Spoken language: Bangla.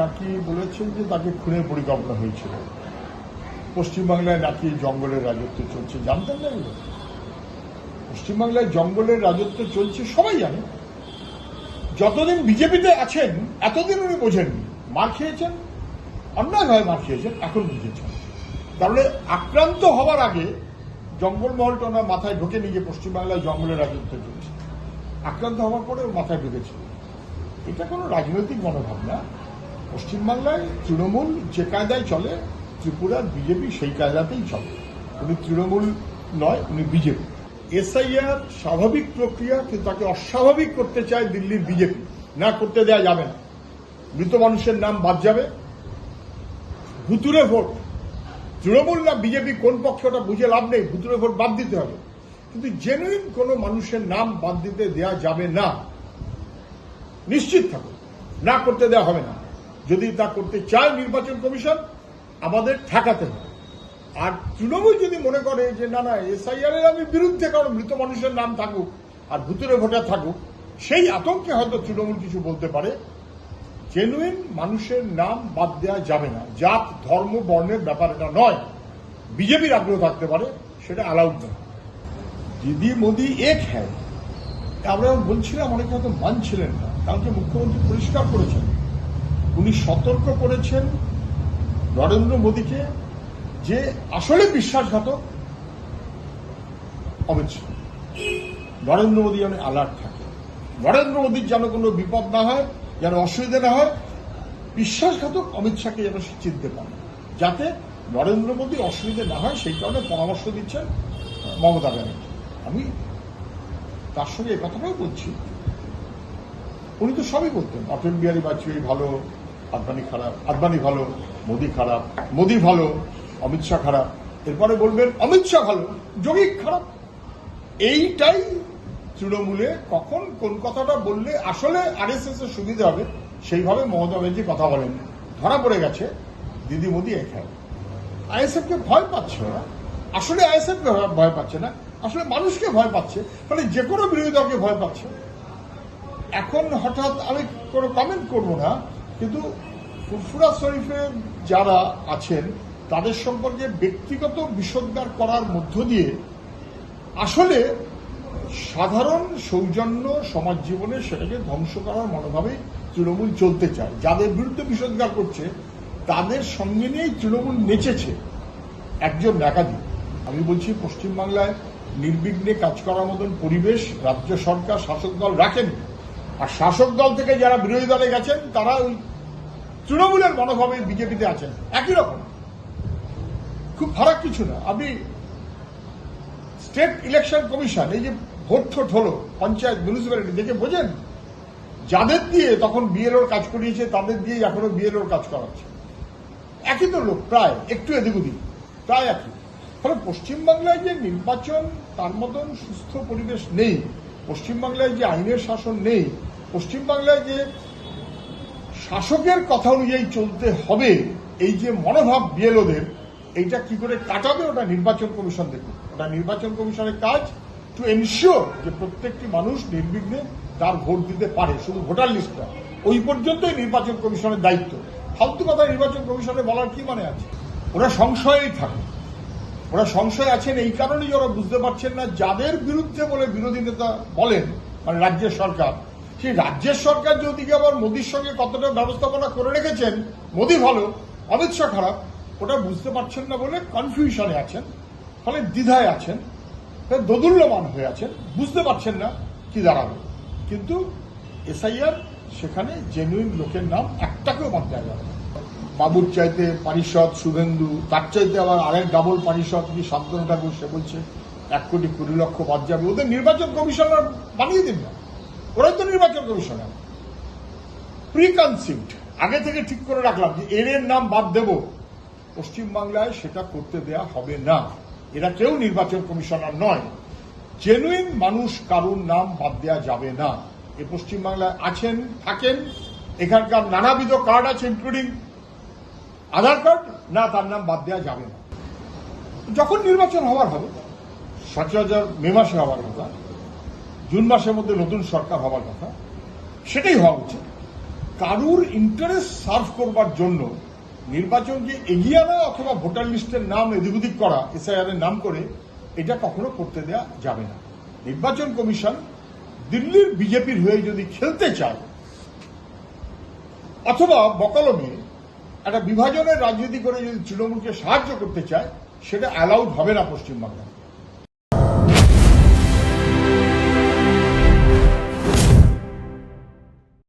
নাকি বলেছেন যে তাকে খুনের পরিকল্পনা হয়েছিল? পশ্চিমবাংলায় নাকি জঙ্গলের রাজত্ব চলছে, জানতেন না এগুলো? পশ্চিমবাংলায় জঙ্গলের রাজত্ব চলছে, সবাই জানে। যতদিন বিজেপিতে আছেন, এতদিন উনি বোঝেননি। মার খেয়েছেন অন্যায়ভাবে মার খেয়েছেন, এখন বুঝেছেন। তাহলে আক্রান্ত হওয়ার আগে জঙ্গলমহলটা ওনার মাথায় ঢোকে নিয়ে পশ্চিমবাংলায় জঙ্গলের রাজত্ব চলছে। আক্রান্ত হওয়ার পরে মাথায় ঢুকেছিল এটা কোনো রাজনৈতিক মনোভাব না। পশ্চিমবাংলায় তৃণমূল যে কায়দায় চলে, ত্রিপুরার বিজেপি সেই কায়দাতেই চলে। উনি তৃণমূল নয়, উনি বিজেপি। এসআইআর স্বাভাবিক প্রক্রিয়া, কিন্তু তাকে অস্বাভাবিক করতে চায় দিল্লির বিজেপি। না করতে দেয়া যাবে না। মৃত মানুষের নাম বাদ যাবে। ভুতুরে ভোট। তৃণমূল না বিজেপি, কোন পক্ষে ওটা বুঝে লাভ নেই ভুতুরে ভোট বাদ দিতে হবে। কিন্তু জেনুইন কোনো মানুষের নাম বাদ দিতে দেওয়া যাবে না। নিশ্চিত থাকুন। না করতে দেওয়া হবে না। যদি তা করতে চায় নির্বাচন কমিশন, আমাদের ঠেকাতে হবে। আর তৃণমূল যদি মনে করে যে, না না, এসআইআর এর আমি বিরুদ্ধে কারণ মৃত মানুষের নাম থাকুক আর ভুতুরে ভোটার থাকুক, সেই আতঙ্কে হয়তো তৃণমূল কিছু বলতে পারে। জেনুইন মানুষের নাম বাদ দেওয়া যাবে না। জাত, ধর্ম, বর্ণের ব্যাপার এটা নয়। বিজেপির আগ্রহ থাকতে পারে, সেটা অ্যালাউড নয়। দিদি মোদি এক হ্যায়। আমরা বলছিলাম, অনেকে হয়তো মানছিলেন না। কালকে মুখ্যমন্ত্রী পরিষ্কার করেছেন। উনি সতর্ক করেছেন নরেন্দ্র মোদীকে যে আসলে বিশ্বাসঘাতক অমিত শাহ। নরেন্দ্র মোদী যেন অ্যালার্ট থাকে। নরেন্দ্র মোদীর যেন কোনো বিপদ না হয়, যেন অসুবিধা না হয়, বিশ্বাসঘাতক অমিত শাহকে যেন সে চিনতে পারে। যাতে নরেন্দ্র মোদী অসুবিধে না হয়, সেই কারণে পরামর্শ দিচ্ছেন মমতা ব্যানার্জি। আমি তার সঙ্গে এ কথাটাও বলছি। উনি তো সবই করতেন অটল বিহারী বাজপেয়ী ভালো আদবানি খারাপ, আদবানি ভালো, মোদি খারাপ, মোদি ভালো, অমিত শাহ খারাপ। এরপরে বলবেন, অমিত শাহ ভালো, যোগী খারাপ। এইটাই তৃণমূলে কখন কোন কথাটা বললে আসলে আরএসএস এর সুবিধা হবে, সেইভাবে মমতা ব্যানার্জি কথা বলেন। ধরা পড়ে গেছে, দিদি মোদি এখানে আইএসএফ কে ভয় পাচ্ছে ওরা। আসলে আইএসএফ কে ভয় পাচ্ছে না, আসলে মানুষকে ভয় পাচ্ছে মানে যে কোনো বিরোধী দলকে ভয় পাচ্ছে। এখন হঠাৎ আমি কোনো কমেন্ট করব না কিন্তু ফুরফুরা শরীফের যারা আছেন, তাদের সম্পর্কে ব্যক্তিগত বিষোদ্গার করার মধ্য দিয়ে আসলে সাধারণ সৌজন্য সমাজ জীবনে সেটাকে ধ্বংস করার মনোভাবেই তৃণমূল চলতে চায়। যাদের বিরুদ্ধে বিষোদ্গার করছে, তাদের সঙ্গে নিয়েই তৃণমূল নেচেছে একজন একাধিক আমি বলছি, পশ্চিমবাংলায় নির্বিঘ্নে কাজ করার মতন পরিবেশ রাজ্য সরকার, শাসক দল রাখেন আর শাসক দল থেকে যারা বিরোধী দলে গেছেন, তারা ওই তৃণমূলের মনোভাবে বিজেপিতে আছেন। একই রকম। খুব ফারাক কিছু না। আপনি স্টেট ইলেকশন কমিশন, এই যে ভোট ঠোট হলো, পঞ্চায়েত মিউনিসিপ্যালিটি দেখে বোঝেন? যাদের দিয়ে তখন বিএলওর কাজ করিয়েছে, তাদের দিয়ে এখনও বিএলওর কাজ করাচ্ছে একই তো লোক, প্রায় একটু এদিক ওদিক, প্রায় একই। ফলে পশ্চিমবাংলায় যে নির্বাচন, তার মতন সুস্থ পরিবেশ নেই। পশ্চিমবাংলায় যে আইনের শাসন নেই। পশ্চিমবাংলায় যে শাসকের কথা অনুযায়ী চলতে হবে। এই যে মনোভাব বিএলওদের, এইটা কি করে কাটাবে ওটা নির্বাচন কমিশন দেখুন। ওটা নির্বাচন কমিশনের কাজ টু এনশিওর যে প্রত্যেকটি মানুষ নির্বিঘ্নে তার ভোট দিতে পারে, শুধু ভোটার লিস্টটা। ওই পর্যন্তই নির্বাচন কমিশনের দায়িত্ব। ফালতু কথা নির্বাচন কমিশনে বলার কি মানে আছে? ওরা সংশয়েই থাকে। ওরা সংশয় আছেন এই কারণেই ওরা বুঝতে পারছেন না যাদের বিরুদ্ধে বলে বিরোধী নেতা বলেন মানে রাজ্যের সরকার সেই রাজ্যের সরকার যদি আবার মোদীর সঙ্গে কতটা ব্যবস্থাপনা করে রেখেছেন? মোদী ভালো, অমিত শাহ খারাপ, ওটা বুঝতে পারছেন না বলে কনফিউশনে আছেন, ফলে দ্বিধায় আছেন দোদুল্যমান হয়ে আছেন, বুঝতে পারছেন না কি দাঁড়াবে। কিন্তু এসআইআর সেখানে জেনুইন লোকের নাম একটাকেও বাদ দেওয়া যাবে। বাবুর চাইতে পারিষদ, শুভেন্দু, তার চাইতে আবার আরেক ডাবল পারিষদ, কি শান্তনু ঠাকুর, সে বলছে, এক কোটি কুড়ি লক্ষ বাদ যাবে, ওদের নির্বাচন কমিশনার বানিয়ে দিন না। ওরাই তো নির্বাচন কমিশনার। প্রি কনসিপ্ট আগে থেকে ঠিক করে রাখলাম যে এর নাম বাদ দেব। পশ্চিমবাংলায় সেটা করতে দেয়া হবে না। এরা কেউ নির্বাচন কমিশনার নয়। জেনুইন মানুষ কারুর নাম বাদ দেওয়া যাবে না। এ পশ্চিমবাংলায় আছেন, থাকেন। এখানকার নানাবিধ কার্ড আছে ইনক্লুডিং আধার কার্ড? না, তার নাম বাদ দেওয়া যাবে না। যখন নির্বাচন হওয়ার হবে সচরাচর মে মাসে হওয়ার কথা জুন মাসের মধ্যে নতুন সরকার হওয়ার কথা, সেটাই হওয়া উচিত। কারুর ইন্টারেস্ট সার্ভ করবার জন্য নির্বাচন যে এগিয়ে আনা অথবা ভোটার লিস্টের নাম এদিক ওদিক করা এসআইআর এর নাম করে, এটা কখনো করতে দেওয়া যাবে না। নির্বাচন কমিশন দিল্লির বিজেপির হয়ে যদি খেলতে চায়, অথবা বকলমে একটা বিভাজনের রাজনীতি করে যদি তৃণমূলকে সাহায্য করতে চায়, সেটা অ্যালাউড হবে না পশ্চিমবাংলায়